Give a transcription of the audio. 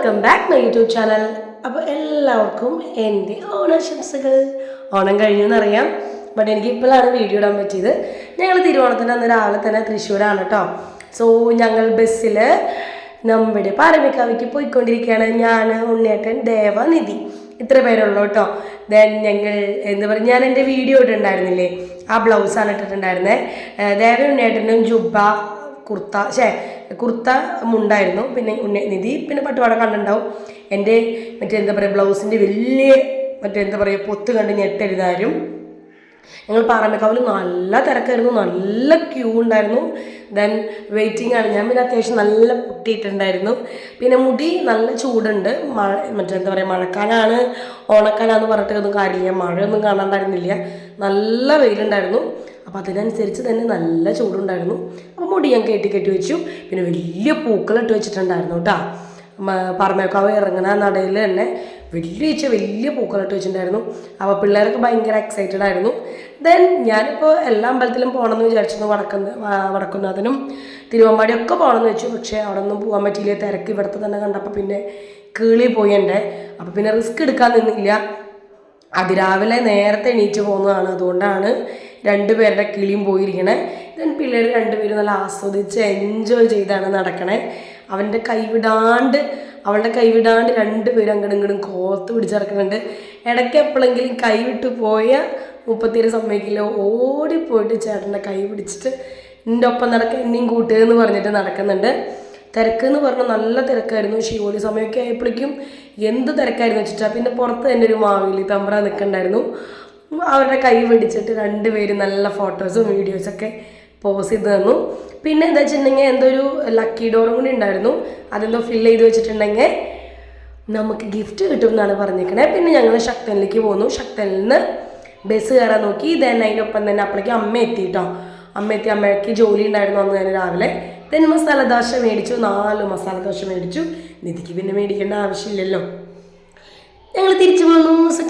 Welcome back my YouTube channel അപ്പോൾ എല്ലാവർക്കും എന്റെ ഓണാശംസകൾ. ഓണം കഴിഞ്ഞെന്നറിയാം. ബട്ട് എനിക്ക് ഇപ്പോഴാണ് വീഡിയോ ഇടാൻ പറ്റിയത്. ഞങ്ങൾ തിരുവോണത്തിന് അന്ന് രാവിലെ തന്നെ തൃശ്ശൂരാണ് കേട്ടോ സോ ഞങ്ങൾ ബസ്സിൽ നമ്മുടെ പാരമിക്കാവിക്ക് പോയിക്കൊണ്ടിരിക്കുകയാണ്. ഞാൻ ഉണ്ണിയേട്ടൻ ദേവനിധി ഇത്ര പേരുള്ളൂ കേട്ടോ ദെൻ ഞങ്ങൾ എന്താ പറയുക ഞാൻ എന്റെ വീഡിയോ ഇട്ടിട്ടുണ്ടായിരുന്നില്ലേ? ആ ബ്ലൗസാണ് ഇട്ടിട്ടുണ്ടായിരുന്നത് ദേവ ഉണ്ണിയേട്ടനും ജുബ കുർത്ത ഷേ കുർത്ത മുണ്ടായിരുന്നു. പിന്നെ ഉണ്ണി നിധി പിന്നെ പട്ടുപാട കണ്ടുണ്ടാവും എന്റെ മറ്റേ എന്താ പറയുക ബ്ലൗസിന്റെ വലിയ മറ്റേ എന്താ പറയുക പൊത്ത് കണ്ട് ഞെട്ടരുതാരും ഞങ്ങൾ പാറമേക്കാവിൽ നല്ല തിരക്കായിരുന്നു നല്ല ക്യൂ ഉണ്ടായിരുന്നു. ദെൻ വെയിറ്റിംഗ് ആണ്. ഞാൻ പിന്നെ അത്യാവശ്യം നല്ല പൊട്ടിയിട്ടുണ്ടായിരുന്നു. പിന്നെ മുടി നല്ല ചൂടുണ്ട്. മഴ മറ്റേ എന്താ പറയുക മഴക്കാലമാണ് ഓണക്കാലാന്ന് പറഞ്ഞിട്ടൊന്നും കാര്യമില്ല. മഴയൊന്നും കാണാണ്ടായിരുന്നില്ല നല്ല വെയിലുണ്ടായിരുന്നു. അപ്പോൾ അതിനനുസരിച്ച് തന്നെ നല്ല ചൂടുണ്ടായിരുന്നു. അപ്പോൾ മുടി ഞാൻ കെട്ടി കെട്ടി വെച്ചു. പിന്നെ വലിയ പൂക്കളിട്ട് വെച്ചിട്ടുണ്ടായിരുന്നു കേട്ടോ പറമേക്കാവ് ഇറങ്ങുന്ന നടയിൽ തന്നെ വലിയ വെച്ച വലിയ പൂക്കളിട്ട് വെച്ചിട്ടുണ്ടായിരുന്നു. അപ്പോൾ പിള്ളേരൊക്കെ ഭയങ്കര എക്സൈറ്റഡ് ആയിരുന്നു. ദെൻ ഞാനിപ്പോൾ എല്ലാ അമ്പലത്തിലും പോകണമെന്ന് വിചാരിച്ചിരുന്നു. വടക്കുന്ന വടക്കുന്നതിനും തിരുവമ്പാടിയൊക്കെ പോകണമെന്ന് വെച്ചു. പക്ഷേ അവിടെ ഒന്നും പോകാൻ പറ്റിയില്ല. തിരക്ക് ഇവിടുത്തെ തന്നെ കണ്ടപ്പോൾ പിന്നെ കീളി പോയി എന്റെ അപ്പോൾ പിന്നെ റിസ്ക് എടുക്കാൻ നിന്നില്ല. അതിരാവിലെ നേരത്തെ എണീറ്റ് പോകുന്നതാണ്. അതുകൊണ്ടാണ് രണ്ടുപേരുടെ കിളിയും പോയിരിക്കണേ. ദെൻ പിള്ളേർ രണ്ടുപേരും നല്ല ആസ്വദിച്ച് എൻജോയ് ചെയ്താണ് നടക്കണേ. അവന്റെ കൈവിടാണ്ട് അവളുടെ കൈവിടാണ്ട് രണ്ടുപേരും അങ്ങോട്ടും ഇങ്ങോട്ടും കോത്ത് പിടിച്ചിറക്കുന്നുണ്ട് ഇടയ്ക്ക് എപ്പോഴെങ്കിലും കൈവിട്ട് പോയ മുപ്പത്തിയേഴ് സമ്മതിക്കില്ല. ഓടിപ്പോയിട്ട് ചേട്ടന്റെ കൈ പിടിച്ചിട്ട് എന്റെ ഒപ്പം നടക്കുക എന്നെയും കൂട്ടുകയെന്ന് പറഞ്ഞിട്ട് നടക്കുന്നുണ്ട്. തിരക്ക് എന്ന് പറഞ്ഞാൽ നല്ല തിരക്കായിരുന്നു. ശിവോലി സമയമൊക്കെ ആയപ്പോഴേക്കും എന്ത് തിരക്കായിരുന്നു വെച്ചിട്ടാ. പിന്നെ പുറത്ത് തന്നെ ഒരു മാവേലി തമ്പ്ര നിൽക്കണ്ടായിരുന്നു അവരുടെ കൈ പിടിച്ചിട്ട് രണ്ടുപേരും നല്ല ഫോട്ടോസും വീഡിയോസൊക്കെ പോസ് ചെയ്ത് തന്നു. പിന്നെ എന്താ വെച്ചിട്ടുണ്ടെങ്കിൽ എന്തോ ഒരു ലക്കി ഡോറും കൂടി ഉണ്ടായിരുന്നു. അതെന്തോ ഫില്ല് ചെയ്ത് വെച്ചിട്ടുണ്ടെങ്കിൽ നമുക്ക് ഗിഫ്റ്റ് കിട്ടും എന്നാണ് പറഞ്ഞേക്കണേ പിന്നെ ഞങ്ങൾ ശക്തനിലേക്ക് പോന്നു. ശക്തനിൽ നിന്ന് ബസ് കയറാൻ നോക്കി. ദെൻ അതിനൊപ്പം തന്നെ അപ്പോഴേക്കും അമ്മ എത്തി കേട്ടോ അമ്മ എത്തി. അമ്മയ്ക്ക് ജോലി ഉണ്ടായിരുന്നു അന്ന് തന്നെ രാവിലെ. ദെൻ മസാല ദോശ മേടിച്ചു. നാല് മസാല ദോശ മേടിച്ചു. നിധിക്ക് പിന്നെ മേടിക്കേണ്ട ആവശ്യമില്ലല്ലോ. ഞങ്ങൾ തിരിച്ചു പോന്നു സോ